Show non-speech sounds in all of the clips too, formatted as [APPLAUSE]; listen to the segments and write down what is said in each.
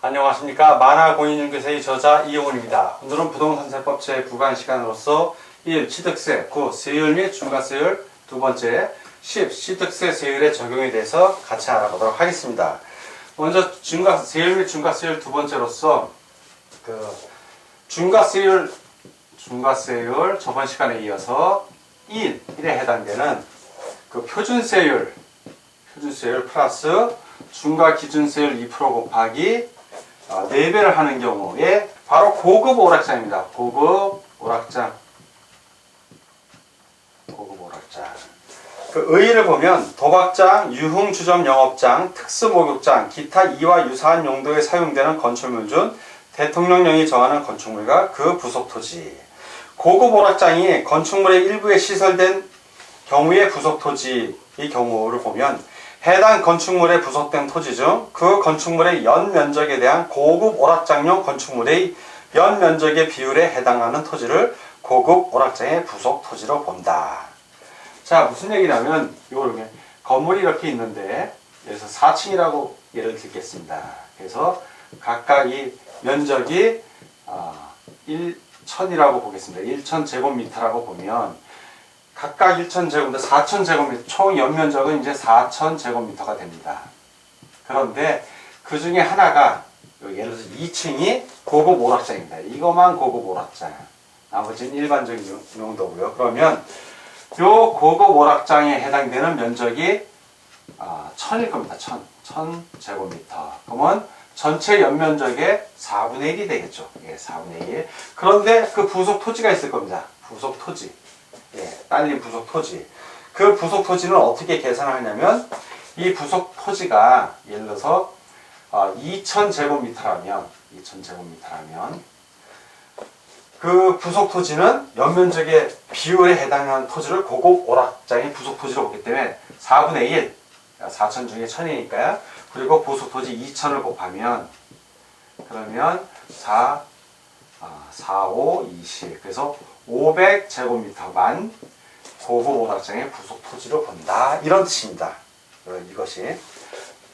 안녕하십니까 만화 공인중개사의 저자 이용훈입니다. 오늘은 부동산세법 제9강 시간으로서 1. 취득세 9. 세율 및 중과세율 두 번째 10. 취득세 세율의 적용에 대해서 같이 알아보도록 하겠습니다. 먼저 중과 세율 및 중과세율 두 번째로서 그 중과세율 중과세율 저번 시간에 이어서 1, 1에 해당되는 그 표준세율 표준세율 플러스 중과 기준세율 2% 곱하기 어, 4배를 하는 경우에 바로 고급 오락장입니다. 고급 오락장. 고급 오락장. 그 의의를 보면 도박장, 유흥주점 영업장, 특수목욕장, 기타 이와 유사한 용도에 사용되는 건축물 중 대통령령이 정하는 건축물과 그 부속 토지. 고급 오락장이 건축물의 일부에 시설된 경우의 부속 토지의 경우를 보면 해당 건축물에 부속된 토지 중 그 건축물의 연 면적에 대한 고급 오락장용 건축물의 연 면적의 비율에 해당하는 토지를 고급 오락장의 부속 토지로 본다. 자, 무슨 얘기냐면 요렇게 건물이 이렇게 있는데 여기서 4층이라고 예를 들겠습니다. 그래서 각각 이 면적이 아, 1천이라고 보겠습니다. 1천 제곱미터라고 보면 각각 1,000제곱미터, 4,000제곱미터, 총 연면적은 이제 4,000제곱미터가 됩니다. 그런데 그 중에 하나가, 예를 들어서 2층이 고급 오락장입니다. 이것만 고급 오락장. 나머지는 일반적인 용- 용도고요. 그러면 요 고급 오락장에 해당되는 면적이 아, 1000일 겁니다. 1000. 1000제곱미터. 그러면 전체 연면적의 4분의 1이 되겠죠. 예, 4분의 1. 그런데 그 부속 토지가 있을 겁니다. 부속 토지. 예, 딸린 부속 토지. 그 부속 토지는 어떻게 계산을 하냐면 이 부속 토지가 예를 들어서 어, 2,000제곱미터라면 2,000제곱미터라면 그 부속 토지는 연면적의 비율에 해당하는 토지를 고급 오락장의 부속 토지로 보기 때문에 4분의 1, 4천 중에 1000이니까요. 그리고 부속 토지 2천을 곱하면 그러면 4, 아, 4, 5, 20. 그래서 500제곱미터만 고급 오락장의 부속 토지로 본다. 이런 뜻입니다. 어, 이것이.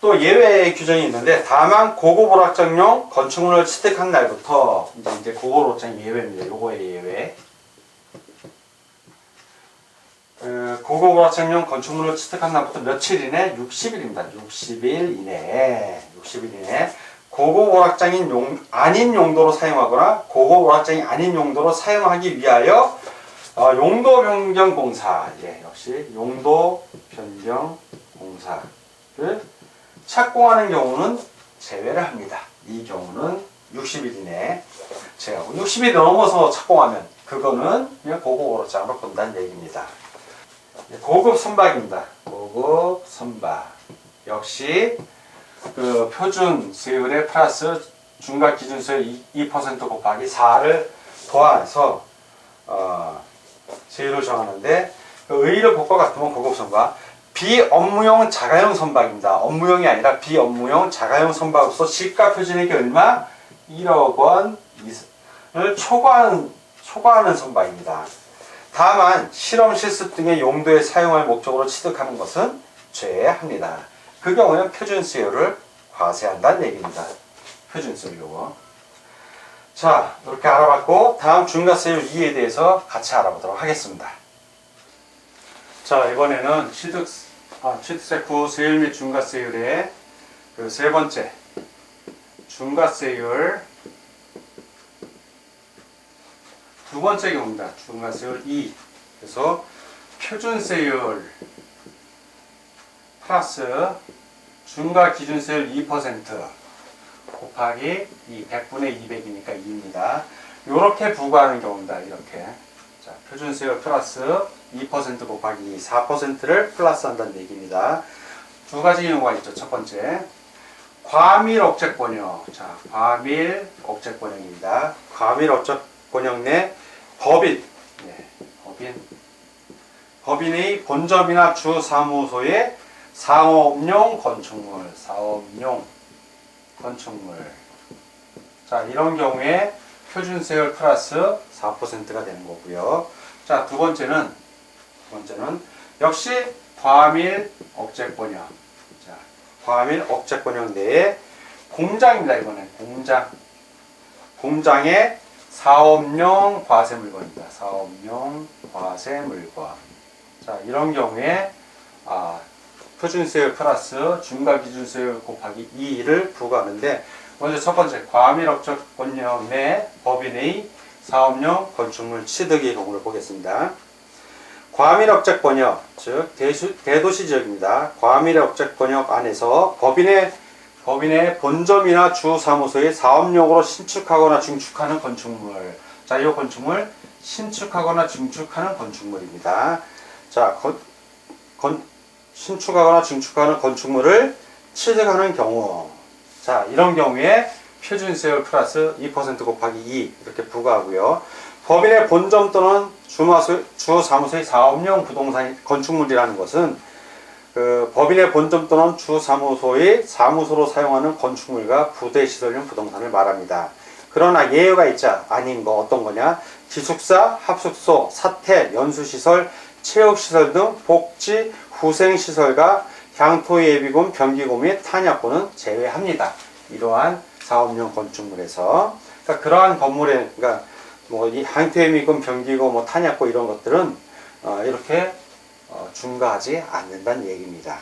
또 예외 규정이 있는데 다만 고급 오락장용 건축물을 취득한 날부터 이제 고급 오락장 예외입니다. 요거의 예외. 어, 고급 오락장용 건축물을 취득한 날부터 며칠 이내? 60일 입니다. 60일 이내에 60일 이내 고급 오락장인 용 아닌 용도로 사용하거나 고급 오락장이 아닌 용도로 사용하기 위하여 어, 용도 변경 공사 예, 역시 용도 변경 공사를 착공하는 경우는 제외를 합니다. 이 경우는 60일 이내에 제외하고 60일 넘어서 착공하면 그거는 그냥 고급 오락장으로 본다는 얘기입니다. 예, 고급 선박입니다. 고급 선박 역시 그 표준 세율의 플러스 중간 기준 세율 2% 곱하기 4를 더해서 어, 세율을 정하는데 그 의의를 볼것 같으면 고급 선박 비업무용 자가용 선박입니다. 업무용이 아니라 비업무용 자가용 선박으로서 시가 표준액이 얼마? 1억 원을 초과하는, 초과하는 선박입니다. 다만 실험 실습 등의 용도에 사용할 목적으로 취득하는 것은 제외합니다. 그 경우에는 표준 수요를 과세한다는 얘기입니다. 표준 수요. 자, 이렇게 알아봤고 다음 중과세율 2에 대해서 같이 알아보도록 하겠습니다. 자, 이번에는 취득 아, 취득세 후 세율 및 중과세율의 그 세 번째 중과세율 두 번째 경우입니다. 중과세율 2. 그래서 표준세율 플러스 중과 기준세율 2% 곱하기 2, 100분의 200이니까 2입니다. 이렇게 부과하는 경우입니다. 이렇게. 자, 표준세율 플러스 2% 곱하기 2, 4%를 플러스 한다는 얘기입니다. 두 가지 경우가 있죠. 첫 번째. 과밀 억제 권역. 자, 과밀 억제 권역입니다. 과밀 억제 권역 내 법인. 네, 법인. 법인의 본점이나 주 사무소의 상업용 건축물, 사업용 건축물. 자, 이런 경우에 표준세율 플러스 4%가 되는 거고요. 자, 두 번째는, 두 번째는 역시 과밀 억제권역. 자, 과밀 억제권역 내에 공장입니다. 이거는 공장. 공장의 사업용 과세 물건입니다. 사업용 과세 물건. 자, 이런 경우에 아, 표준세율 플러스 중과기준세율 곱하기 2를 부과하는데 먼저 첫 번째 과밀업적권역 내 법인의 사업용 건축물 취득의 경우를 보겠습니다. 과밀업적권역 즉 대수, 대도시 지역입니다. 과밀업적권역 안에서 법인의 법인의 본점이나 주 사무소의 사업용으로 신축하거나 증축하는 건축물. 자, 이 건축물 신축하거나 증축하는 건축물입니다. 자, 건, 건, 신축하거나 증축하는 건축물을 취득하는 경우. 자, 이런 경우에 표준세율 플러스 2% 곱하기 2 이렇게 부과하고요. 법인의 본점 또는 주마수, 주 사무소의 사업용 부동산 건축물이라는 것은 그 법인의 본점 또는 주 사무소의 사무소로 사용하는 건축물과 부대 시설용 부동산을 말합니다. 그러나 예외가 있자 아닌 거 어떤 거냐? 기숙사, 합숙소, 사택, 연수시설, 체육시설 등 복지, 후생시설과 향토 예비군, 변기구 및 탄약고는 제외합니다. 이러한 사업용 건축물에서 그러니까 그러한 건물에 그러니까 뭐이 향토 예비군, 변기구, 뭐 탄약고 이런 것들은 어, 이렇게 어, 중과하지 않는다는 얘기입니다.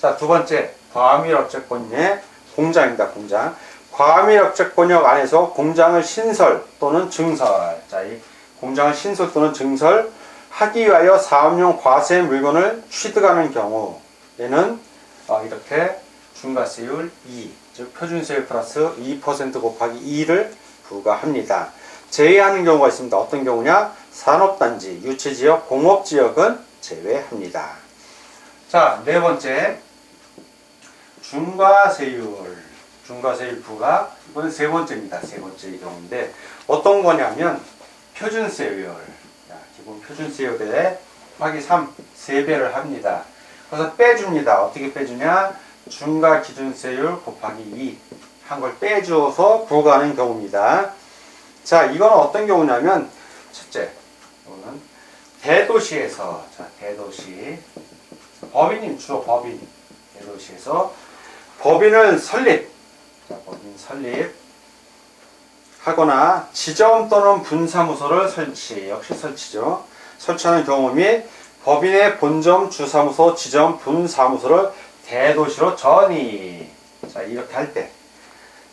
자, 두 번째, 과밀업체권의 공장입니다, 공장. 과밀업체권역 안에서 공장을 신설 또는 증설. 자, 이 공장을 신설 또는 증설 하기 위하여 사업용 과세 물건을 취득하는 경우에는 어, 이렇게 중과세율 2, 즉 표준세율 플러스 2% 곱하기 2를 부과합니다. 제외하는 경우가 있습니다. 어떤 경우냐? 산업단지, 유치지역, 공업지역은 제외합니다. 자, 네 번째. 중과세율. 중과세율 부과. 이건 세 번째입니다. 세 번째 경우인데, 어떤 거냐면, 표준세율. 자, 기본 표준세율에 곱하기 3, 3배를 합니다. 그래서 빼줍니다. 어떻게 빼주냐? 중과 기준세율 곱하기 2. 한 걸 빼주어서 부과하는 경우입니다. 자, 이건 어떤 경우냐면, 첫째. 이거는 대도시에서 자 대도시 법인님 주로 법인 대도시에서 법인을 설립 자 법인 설립 하거나 지점 또는 분사무소를 설치 역시 설치죠. 설치하는 경우 및 법인의 본점 주사무소 지점 분사무소를 대도시로 전이. 자 이렇게 할 때.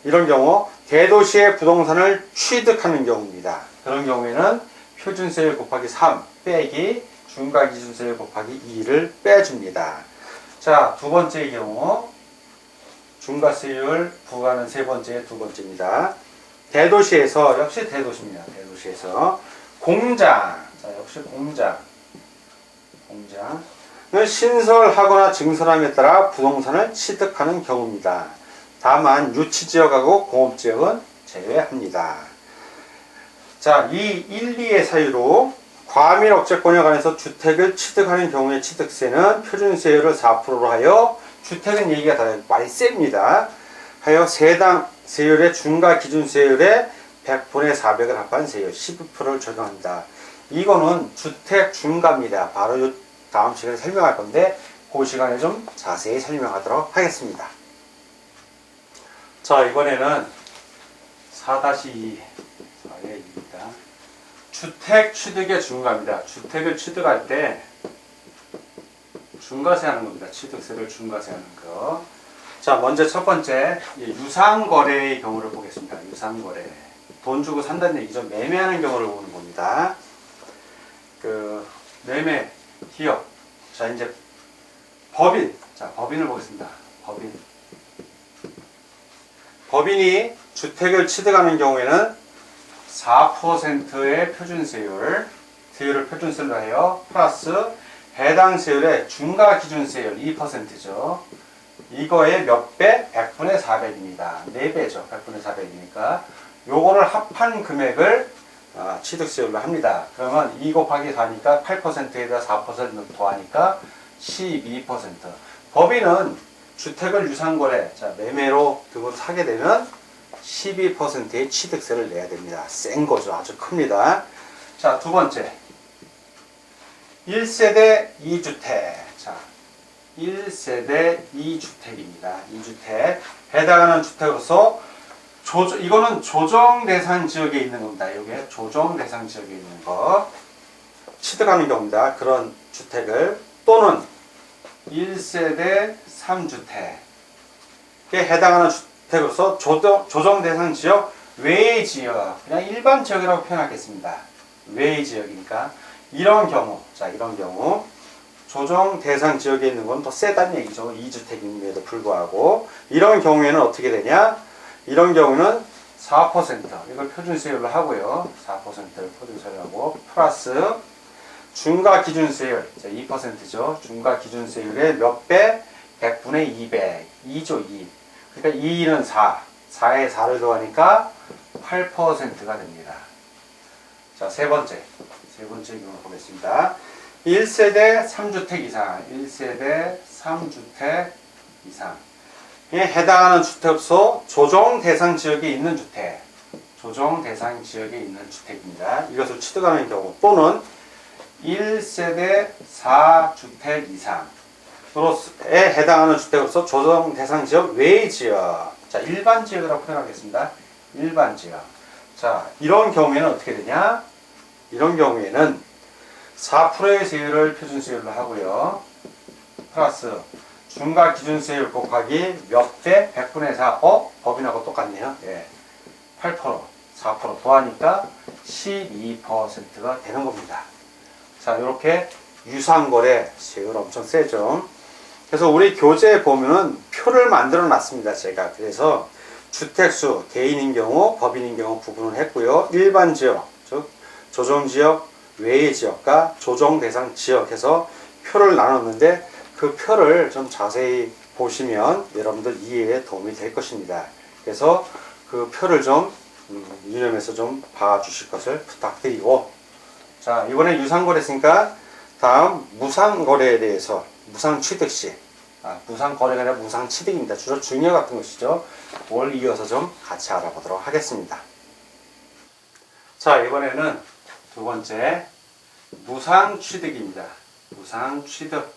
이런 경우 대도시의 부동산을 취득하는 경우입니다. 그런 경우에는 표준세율 곱하기 3 빼기 중과기준세율 곱하기 2를 빼줍니다. 자, 두 번째 경우. 중과세율 부과는 세 번째, 두 번째입니다. 대도시에서 역시 대도시입니다. 대도시에서 공장, 자 역시 공장, 공장을 신설하거나 증설함에 따라 부동산을 취득하는 경우입니다. 다만 유치지역하고 공업지역은 제외합니다. 자, 이 1, 2의 사유로 과밀 억제권에 관해서 주택을 취득하는 경우의 취득세는 표준세율을 4%로 하여 주택은 얘기가 다 많이 셉니다. 하여 세당 세율의 중과 기준 세율의 100분의 400을 합한 세율 12%를 적용합니다. 이거는 주택 중과입니다. 바로 다음 시간에 설명할 건데 그 시간에 좀 자세히 설명하도록 하겠습니다. 자 이번에는 4-2 4입니다. 주택 취득의 중과입니다. 주택을 취득할 때 중과세 하는 겁니다. 취득세를 중과세 하는 거. 자, 먼저 첫 번째, 유상 거래의 경우를 보겠습니다. 유상 거래. 돈 주고 산다는 얘기죠. 매매하는 경우를 보는 겁니다. 그, 매매, 기업. 자, 이제 법인. 자, 법인을 보겠습니다. 법인. 법인이 주택을 취득하는 경우에는 4%의 표준세율, 세율을 표준세율로 해요. 플러스 해당 세율의 중과 기준 세율 2%죠. 이거의 몇 배? 100분의 400입니다. 4배죠. 100분의 400이니까. 요거를 합한 금액을 아, 취득세율로 합니다. 그러면 2 곱하기 4니까 8%에다 4% 더하니까 12%. 법인은 주택을 유상거래, 자, 매매로 그걸 사게 되면 12%의 취득세를 내야 됩니다. 센 거죠. 아주 큽니다. 자, 두 번째. 1세대 2주택. 자, 1세대 2주택입니다. 2주택. 해당하는 주택으로서 조정, 이거는 조정 대상 지역에 있는 겁니다. 이게 조정 대상 지역에 있는 거. 취득하는 경우입니다. 그런 주택을 또는 1세대 3주택에 해당하는 주택으로서 조정, 조정 대상 지역 외의 지역, 그냥 일반 지역이라고 표현하겠습니다. 외의 지역이니까 이런 경우, 자 이런 경우 조정 대상 지역에 있는 건 더 세다는 얘기죠. 2주택임에도 불구하고 이런 경우에는 어떻게 되냐? 이런 경우는 4% 이걸 표준세율로 하고요. 4%를 표준세율로 하고 플러스 중과 기준세율 2%죠. 중과 기준세율의 몇 배? 100분의 2배 2죠 2. 그러니까 2는 4. 4에 4를 더하니까 8%가 됩니다. 자, 세 번째. 세 번째 경우 보겠습니다. 1세대 3주택 이상. 1세대 3주택 이상. 에 해당하는 주택소 조정 대상 지역에 있는 주택. 조정 대상 지역에 있는 주택입니다. 이것을 취득하는 경우 또는 1세대 4주택 이상. 에 해당하는 주택으로서 조정 대상 지역 외의 지역. 자, 일반 지역이라고 표현하겠습니다. 일반 지역. 자, 이런 경우에는 어떻게 되냐? 이런 경우에는 4%의 세율을 표준세율로 하고요. 플러스 중과 기준세율 곱하기 몇 배? 100분의 4. 어? 법인하고 똑같네요. 예. 8%, 4% 더하니까 12%가 되는 겁니다. 자, 이렇게 유상거래 세율 엄청 세죠. 그래서 우리 교재에 보면은 표를 만들어 놨습니다. 제가. 그래서 주택수, 개인인 경우, 법인인 경우 구분을 했고요. 일반 지역, 즉 조정 지역, 외의 지역과 조정 대상 지역에서 표를 나눴는데 그 표를 좀 자세히 보시면 여러분들 이해에 도움이 될 것입니다. 그래서 그 표를 좀 음, 유념해서 좀 봐주실 것을 부탁드리고 자 이번에 유상거래 했으니까 다음 무상거래에 대해서 무상취득 시 아, 무상거래가 아니라 무상취득입니다. 주로 중요 같은 것이죠. 뭘 이어서 좀 같이 알아보도록 하겠습니다. 자 이번에는 두 번째 무상 취득입니다. 무상 취득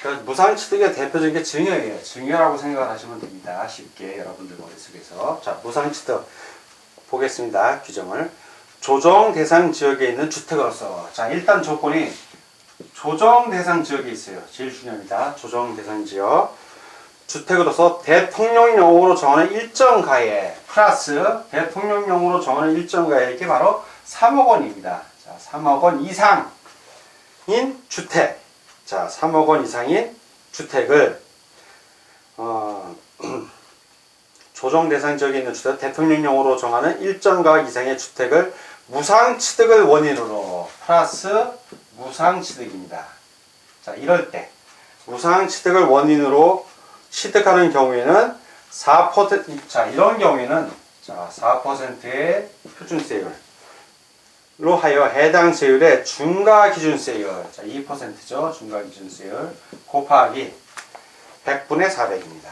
그러니까 무상 취득의 대표적인 게 증여예요. 증여라고 생각을 하시면 됩니다. 쉽게 여러분들 머릿속에서 자 무상 취득 보겠습니다. 규정을 조정 대상 지역에 있는 주택으로서 자 일단 조건이 조정 대상 지역에 있어요. 제일 중요합니다. 조정 대상 지역 주택으로서 대통령령으로 정하는 일정 가액 플러스 대통령령으로 정하는 일정 가액이 바로 3억 원입니다. 자, 3억 원 이상인 주택. 자, 3억 원 이상인 주택을 어, [CLEARS THROAT] 조정 대상 지역에 있는 주택 대통령령으로 정하는 일정 가액 이상의 주택을 무상 취득을 원인으로 플러스 무상 취득입니다. 자, 이럴 때 무상 취득을 원인으로 취득하는 경우에는 4%, 자, 이런 경우에는 자, 4%의 표준세율로 하여 해당 세율의 중과 기준세율, 자, 2%죠. 중과 기준세율 곱하기 100분의 400입니다.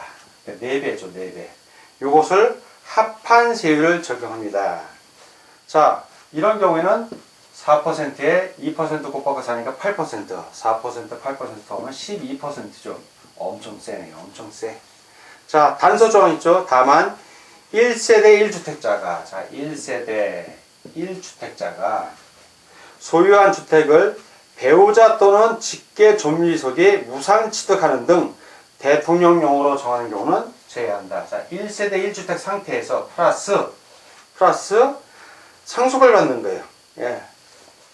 4배죠, 4배. 요것을 합한 세율을 적용합니다. 자, 이런 경우에는 4%에 2% 곱하기 4니까 8%, 4% 8% 더하면 12%죠. 엄청 세네요. 엄청 세. 자, 단서 조항 있죠. 다만 1세대 1주택자가 자, 1세대 1주택자가 소유한 주택을 배우자 또는 직계 존미속이 무상 취득하는 등 대통령령으로 정하는 경우는 제외한다. 자, 1세대 1주택 상태에서 플러스 플러스 상속을 받는 거예요. 예.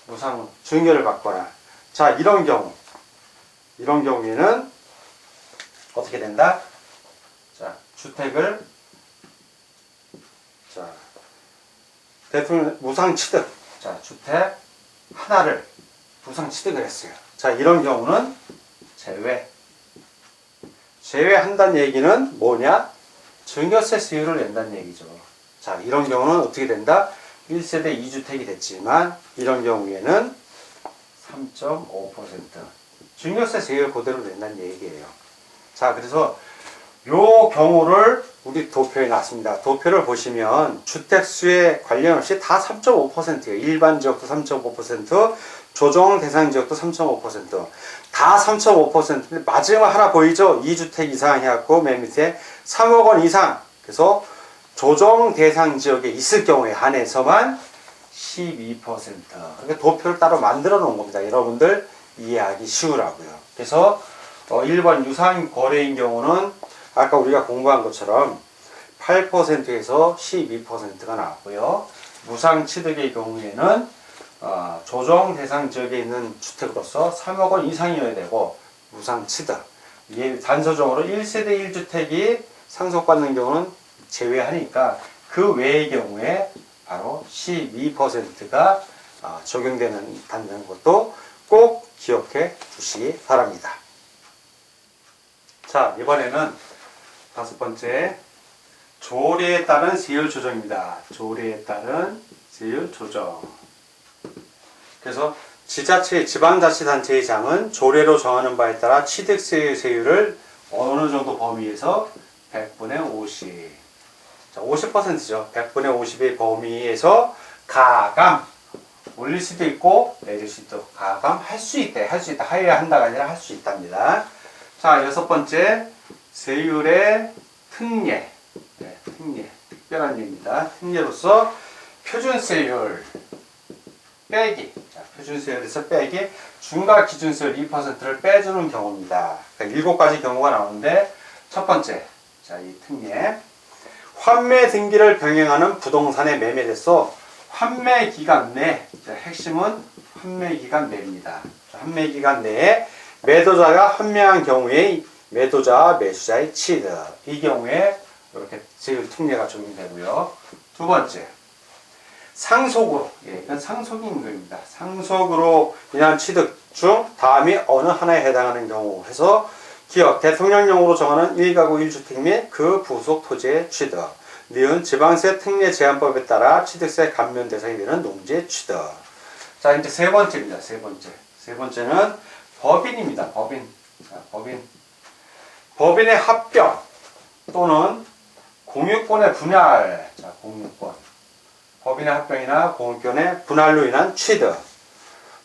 무상 증여를 받거나 자, 이런 경우 이런 경우에는 어떻게 된다? 자, 주택을 자, 대통령 무상 취득. 자, 주택 하나를 무상 취득을 했어요. 자, 이런 경우는 제외. 제외한다는 얘기는 뭐냐? 증여세 수율을 낸다는 얘기죠. 자, 이런 경우는 어떻게 된다? 1세대 2주택이 됐지만 이런 경우에는 3.5% 증여세 세율 그대로 낸다는 얘기예요. 자, 그래서 요 경우를 우리 도표에 놨습니다. 도표를 보시면 주택수에 관련 없이 다 3.5%예요. 일반 지역도 3.5%, 조정 대상 지역도 3.5%다 3.5%인데 마지막 하나 보이죠? 2주택 이상 해갖고 맨 밑에 3억 원 이상 그래서 조정 대상 지역에 있을 경우에 한해서만 12% 그러니까 도표를 따로 만들어 놓은 겁니다. 여러분들 이해하기 쉬우라고요. 그래서 어, 1번 유상 거래인 경우는 아까 우리가 공부한 것처럼 8%에서 12%가 나왔고요. 무상 취득의 경우에는 어, 조정 대상 지역에 있는 주택으로서 3억 원 이상이어야 되고 무상 취득 이게 단서적으로 1세대 1주택이 상속받는 경우는 제외하니까 그 외의 경우에 바로 12%가 어, 적용되는 것도 꼭 기억해 주시기 바랍니다. 자, 이번에는 다섯 번째 조례에 따른 세율 조정입니다. 조례에 따른 세율 조정. 그래서 지자체, 지방자치단체의 장은 조례로 정하는 바에 따라 취득세 세율을 어느 정도 범위에서 100분의 50. 자, 50%죠. 100분의 50의 범위에서 가감 올릴 수도 있고 내릴 수도 가감 할 수 있대. 할수 있다. 하여야 한다가 아니라 할 수 있답니다. 자, 여섯 번째 세율의 특례. 네, 특례. 특별한 예입니다. 특례로서 표준세율 빼기. 자, 표준세율에서 빼기. 중과 기준세율 2%를 빼주는 경우입니다. 그러니까 일곱 가지 경우가 나오는데 첫 번째. 자, 이 특례. 환매 등기를 병행하는 부동산의 매매에서 환매 기간 내, 자, 핵심은 환매 기간 내입니다. 자, 환매 기간 내에 매도자가 환매한 경우에 매도자와 매수자의 취득. 이 경우에 이렇게 세율 특례가 적용되고요. 두 번째. 상속으로, 예, 이건 상속인 임금입니다. 상속으로 인한 취득 중 다음이 어느 하나에 해당하는 경우 해서 기업, 대통령령으로 정하는 1가구 1주택 및 그 부속 토지의 취득. 니은 지방세 특례 제한법에 따라 취득세 감면 대상이 되는 농지의 취득. 자, 이제 세 번째입니다. 세 번째. 세 번째는 법인입니다. 법인. 자, 법인. 법인의 합병 또는 공유권의 분할. 자, 공유권. 법인의 합병이나 공유권의 분할로 인한 취득.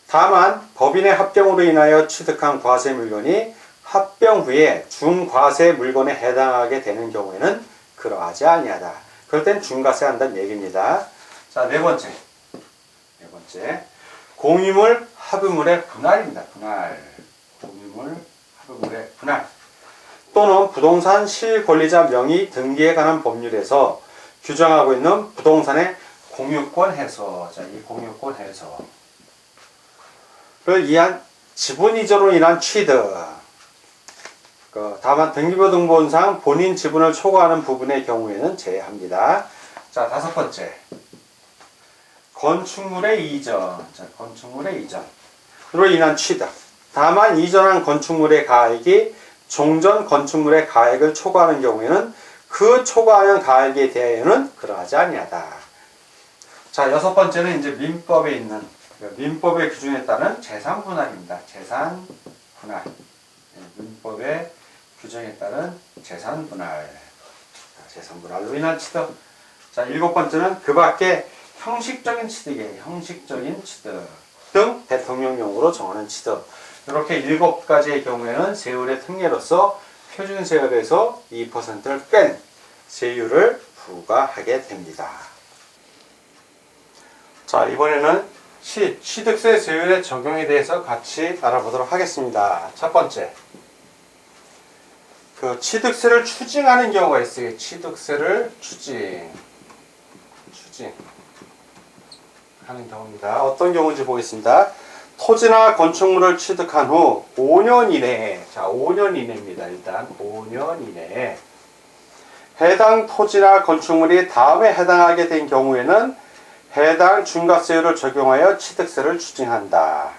다만 법인의 합병으로 인하여 취득한 과세 물건이 합병 후에 중과세 물건에 해당하게 되는 경우에는 그러하지 아니하다. 그럴 땐 중과세 한다는 얘기입니다. 자, 네 번째. 네 번째. 공유물 합의물의 분할입니다. 분할. 공유물 합의물의 분할. 또는 부동산 실권리자 명의 등기에 관한 법률에서 규정하고 있는 부동산의 공유권 해소. 자, 이 공유권 해소. 를 이한 지분 이전으로 인한 취득. 그 다만 등기부 등본상 본인 지분을 초과하는 부분의 경우에는 제외합니다. 자, 다섯 번째. 건축물의 이전. 자, 건축물의 이전으 로 인한 취득. 다만 이전한 건축물의 가액이 종전 건축물의 가액을 초과하는 경우에는 그 초과하는 가액에 대하여는 그러하지 아니하다. 자, 여섯 번째는 이제 민법에 있는 그 민법의 규정에 따른 재산 분할입니다. 재산 분할. 네, 민법의 규정에 따른 재산 분할. 자, 재산 분할로 인한 취득. 자, 일곱 번째는 그 밖에 형식적인 취득이에요. 형식적인 취득 등 대통령령으로 정하는 취득. 이렇게 일곱 가지의 경우에는 세율의 특례로서 표준 세율에서 2%를 뺀 세율을 부과하게 됩니다. 자, 이번에는 시, 취득세 세율의 적용에 대해서 같이 알아보도록 하겠습니다. 첫 번째. 그 취득세를 추징하는 경우가 있어요. 취득세를 추징. 추징. 하는 경우입니다. 어떤 경우인지 보겠습니다. 토지나 건축물을 취득한 후 5년 이내에, 자, 5년 이내입니다. 일단 5년 이내에 해당 토지나 건축물이 다음에 해당하게 된 경우에는 해당 중과세율을 적용하여 취득세를 추징한다.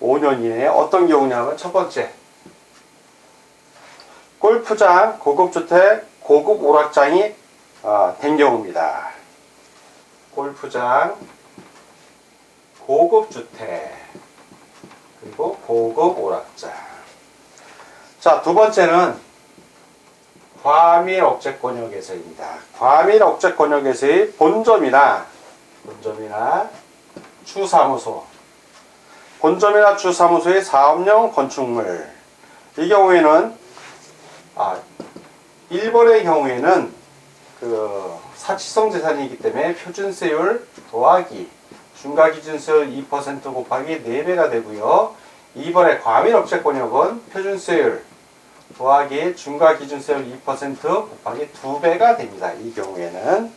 5년 이내에 어떤 경우냐면 첫 번째 골프장, 고급주택, 고급 오락장이 어, 된 경우입니다. 골프장, 고급 주택, 그리고 고급 오락장. 자, 두 번째는 과밀 억제 권역 에서입니다. 과밀 억제 권역 에서의 본점이나 본점이나 추사무소, 본점이나 주사무소의 사업용 건축물. 이 경우에는 아 1번의 경우에는 그 사치성 재산이기 때문에 표준세율 더하기 중과 기준세율 2% 곱하기 4배가 되고요. 2번의 과밀 업체 권역은 표준세율 더하기 중과 기준세율 2% 곱하기 2배가 됩니다. 이 경우에는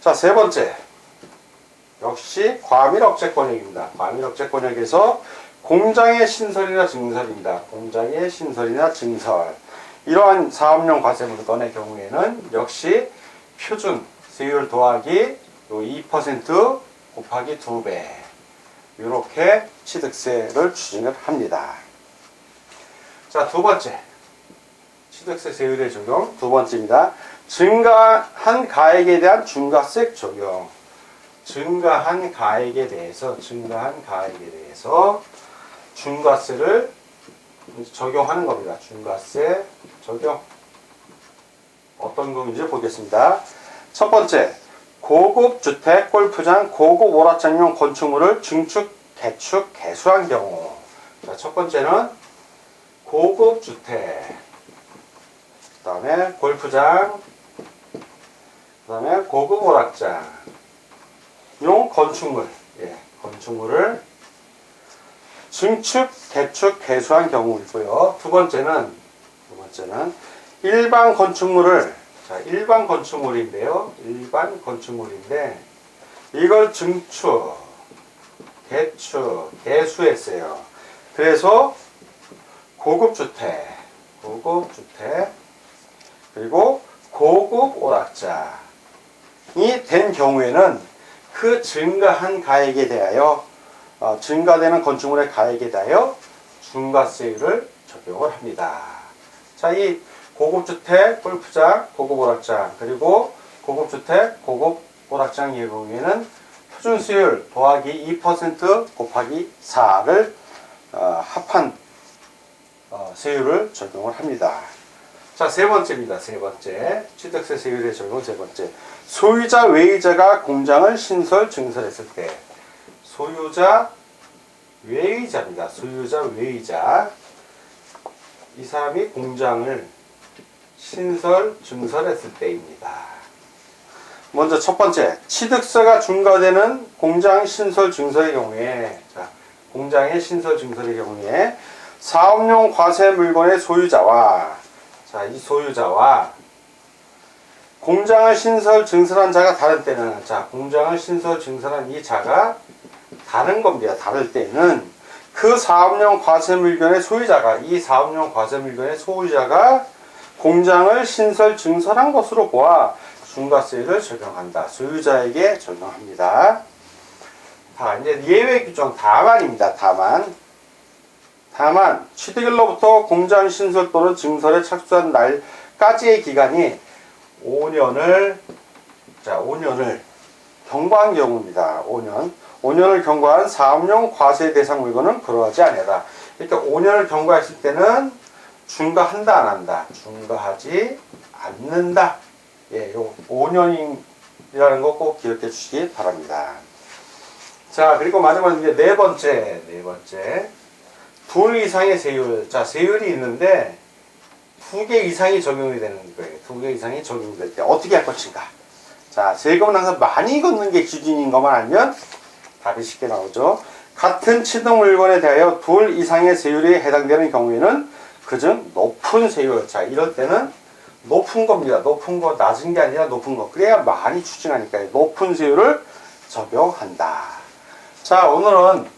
자 세 번째 역시 과밀 업체 권역입니다. 과밀 업체 권역에서 공장의 신설이나 증설입니다. 공장의 신설이나 증설 이러한 사업용 과세물건의 경우에는 역시 표준 세율 더하기 2% 곱하기 2배 이렇게 취득세를 추징을 합니다. 자, 두 번째. 취득세 세율의 적용 두 번째입니다. 증가한 가액에 대한 중과세 적용. 증가한 가액에 대해서 증가한 가액에 대해서 중과세를 적용하는 겁니다. 중과세 적용. 어떤 건지 보겠습니다. 첫 번째, 고급 주택, 골프장, 고급 오락장용 건축물을 증축, 개축, 개수한 경우. 자, 첫 번째는 고급 주택, 그 다음에 골프장, 그 다음에 고급 오락장, 용 건축물, 예, 건축물을 증축, 개축, 개수한 경우이고요. 두 번째는, 두 번째는 일반 건축물을, 자, 일반 건축물인데요. 일반 건축물인데, 이걸 증축, 개축, 개수했어요. 그래서 고급 주택, 고급 주택, 그리고 고급 오락장이 된 경우에는 그 증가한 가액에 대하여 어, 증가되는 건축물의 가액에 대하여 중과세율을 적용을 합니다. 자, 이 고급 주택, 골프장, 고급 오락장, 그리고 고급 주택, 고급 오락장의 경우에는 표준 수율 더하기 2% 곱하기 4를 어, 합한 어, 세율을 적용을 합니다. 자, 세 번째입니다. 세 번째. 취득세 세율의 적용 세 번째. 소유자, 외의자가 공장을 신설, 증설했을 때. 소유자, 외의자입니다. 소유자, 외의자. 이 사람이 공장을 신설, 증설했을 때입니다. 먼저 첫 번째. 취득세가 중과되는 공장 신설, 증설의 경우에. 자, 공장의 신설, 증설의 경우에 사업용 과세 물건의 소유자와 자, 이 소유자와 공장을 신설 증설한 자가 다른 때는 자, 공장을 신설 증설한 이 자가 다른 겁니다. 다를 때는 그 사업용 과세 물건의 소유자가 이 사업용 과세 물건의 소유자가 공장을 신설 증설한 것으로 보아 중과세를 적용한다. 소유자에게 적용합니다. 자, 이제 예외 규정 다만입니다. 다만 다만 취득일로부터 공장 신설 또는 증설에 착수한 날까지의 기간이 5년을 자 5년을 경과한 경우입니다. 5년 5년을 경과한 사업용 과세 대상 물건은 그러하지 아니하다. 그러니까 5년을 경과했을 때는 중과한다 안 한다. 중과하지 않는다. 예, 요 5년이라는 거 꼭 기억해 주시기 바랍니다. 자, 그리고 마지막 이제 네 번째, 네 번째. 둘 이상의 세율. 자, 세율이 있는데 두 개 이상이 적용이 되는 거예요. 두 개 이상이 적용될 때 어떻게 할 것인가? 자, 세금은 항상 많이 걷는 게 기준인 것만 알면 답이 쉽게 나오죠. 같은 취득 물건에 대하여 둘 이상의 세율이 해당되는 경우에는 그중 높은 세율. 자, 이럴 때는 높은 겁니다. 높은 거, 낮은 게 아니라 높은 거. 그래야 많이 추징하니까요. 높은 세율을 적용한다. 자, 오늘은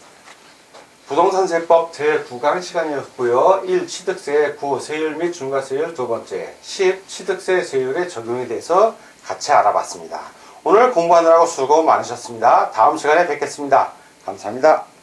부동산세법 제9강 시간이었고요. 1. 취득세 9. 세율 및 중과세율 두 번째 10. 취득세 세율의 적용에 대해서 같이 알아봤습니다. 오늘 공부하느라고 수고 많으셨습니다. 다음 시간에 뵙겠습니다. 감사합니다.